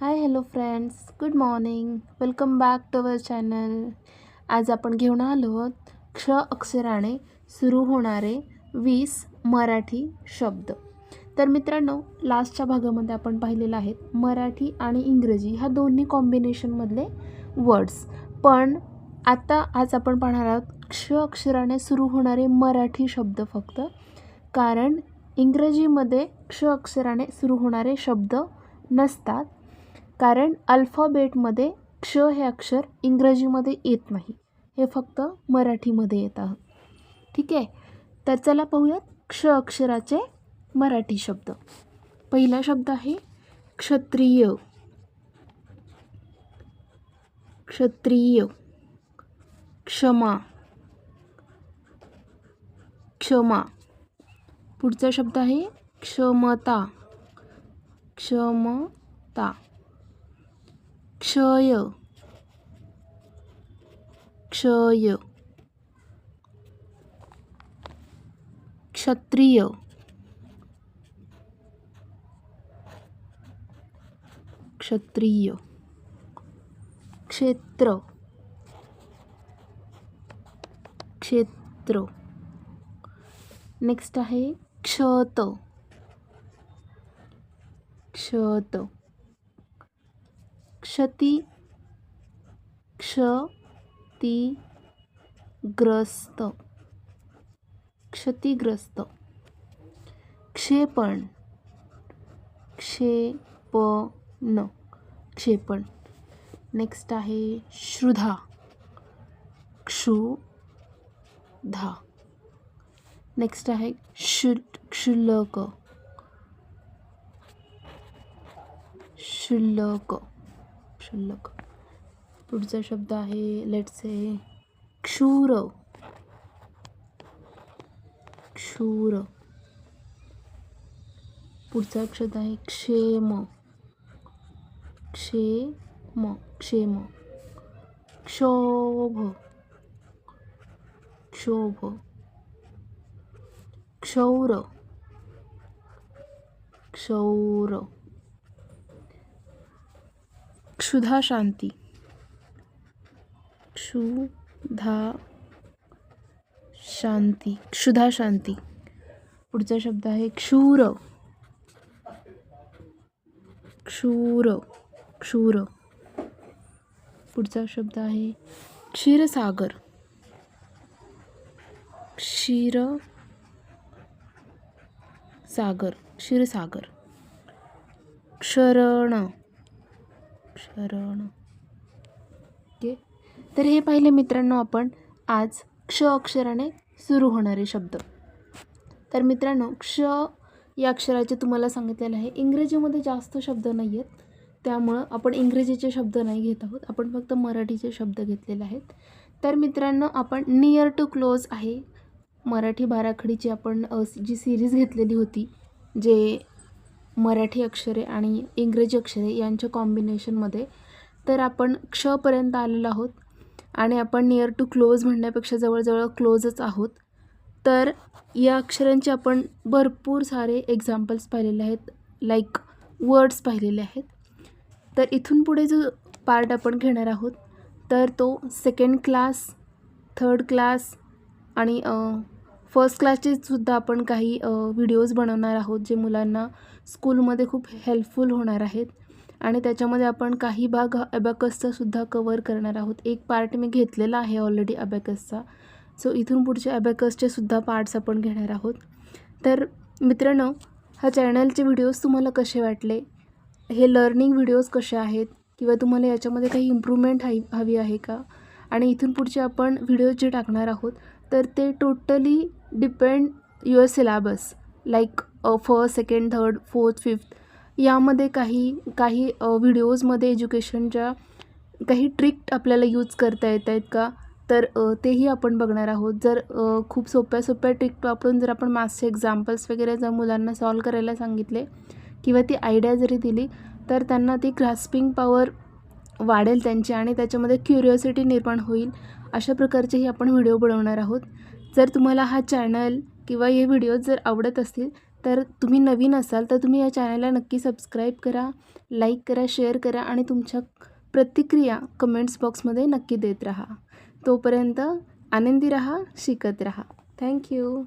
Hi hello friends good morning welcome back to our channel आज आपण घेऊन आलो आहोत क्ष अक्षराने सुरू होणारे वीस मराठी शब्द. तर मित्रांनो लास्टच्या भागामध्ये आपण पाहिलेलं आहेत मराठी आणि इंग्रजी ह्या दोन्ही कॉम्बिनेशनमधले वर्ड्स पण आता आज आपण पाहणार आहोत क्ष अक्षराने सुरू होणारे मराठी शब्द फक्त. कारण इंग्रजीमध्ये क्ष अक्षराने सुरू होणारे शब्द नसतात. कारण अल्फाबेटमध्ये क्ष हे अक्षर इंग्रजीमध्ये येत नाही. हे फक्त मराठीमध्ये येत आहोत ठीक आहे? तर चला पाहूयात क्ष अक्षराचे मराठी शब्द. पहिला शब्द आहे क्षत्रिय. क्षत्रिय. क्षमा. क्षमा. पुढचा शब्द आहे क्षमता. क्षमता. क्षय क्षय क्षत्रिय क्षत्रिय क्षेत्र क्षेत्र. नेक्स्ट आहे क्षत क्षत. क्षती क्षतिग्रस्त. क्षतिग्रस्त. क्षेपण. क्षेपण. क्षेपण. नेक्स्ट आहे श्रुधा क्षुधा. नेक्स्ट आहे क्षु क्षुल्लक. क्षुल्लक. क्षुल्लक पुढचा शब्द आहे लेट्स से क्षूर. क्षूर. पुढचा शब्द आहे क्षेम. क्षेम क्षेम. क्षोभ. क्षोभ. क्षौर. क्षौर. क्षुधा शांती क्षुधा शांती क्षुधा शांती पुढचा शब्द आहे क्षूर. क्षूर. क्षूर. पुढचा शब्द आहे क्षीरसागर. क्षीर सागर क्षीरसागर. क्षरण. क्षरण ओके. तर हे पाहिले मित्रांनो आपण आज क्ष अक्षराने सुरू होणारे शब्द. तर मित्रांनो क्ष या अक्षराचे तुम्हाला सांगितलेलं आहे. इंग्रजीमध्ये जास्त शब्द नाही आहेत त्यामुळं आपण इंग्रजीचे शब्द नाही घेत आहोत. आपण फक्त मराठीचे शब्द घेतलेले आहेत. तर मित्रांनो आपण नियर टू क्लोज आहे. मराठी बाराखडीची आपण जी सिरीज घेतलेली होती जे मराठी अक्षरे आणि इंग्रजी अक्षरे यांच्या कॉम्बिनेशनमध्ये तर आपण क्षपर्यंत आलेलो आहोत आणि आपण नियर टू क्लोज म्हणण्यापेक्षा जवळजवळ क्लोजच आहोत. तर या अक्षरांचे आपण भरपूर सारे एक्झाम्पल्स पाहिलेले आहेत लाईक वर्ड्स पाहिलेले आहेत. तर इथून पुढे जो पार्ट आपण घेणार आहोत तर तो सेकंड क्लास थर्ड क्लास आणि फर्स्ट क्लासचेसुद्धा आपण काही व्हिडिओज बनवणार आहोत जे मुलांना स्कूलमध्ये खूप हेल्पफुल होणार आहेत. आणि त्याच्यामध्ये आपण काही भाग अबॅकसचा सुद्धा कवर करणार आहोत. एक पार्ट मी घेतलेला आहे ऑलरेडी अबॅकसचा सो इथून पुढचे अबॅकसचे सुद्धा पार्ट्स आपण घेणार आहोत. तर मित्रांनो हा चॅनलचे व्हिडिओज तुम्हाला कसे वाटले? हे लर्निंग व्हिडिओज कसे आहेत? किंवा तुम्हाला याच्यामध्ये काही इम्प्रूव्हमेंट हवी हवी आहे का? आणि इथून पुढचे आपण व्हिडिओज जे टाकणार आहोत तर ते totally depend your syllabus like first second third fourth fifth यामध्ये काही काही uh, व्हिडिओजमध्ये एज्युकेशनच्या काही ट्रिक आपल्याला यूज करता येत आहेत का? तर uh, तेही आपण बघणार आहोत. जर uh, खूप सोप्या सोप्या ट्रिक वापरून जर आपण मॅथ्सचे एक्झाम्पल्स वगैरे जर मुलांना सॉल्व करायला सांगितले किंवा ती आयडिया जरी दिली तर त्यांना ती ग्रास्पिंग पॉवर वाढेल त्यांची आणि त्याच्यामध्ये क्युरिओसिटी निर्माण होईल. अशा प्रकारचेही आपण व्हिडिओ बनवणार आहोत. जर तुम्हाला हा चॅनल किंवा हे व्हिडिओ जर आवडत असतील तर तुम्ही नवीन असाल तर तुम्ही या चॅनलला नक्की सबस्क्राईब करा लाईक करा शेअर करा आणि तुमच्या प्रतिक्रिया कमेंट्स बॉक्समध्ये नक्की देत राहा. तोपर्यंत आनंदी रहा शिकत रहा. थँक्यू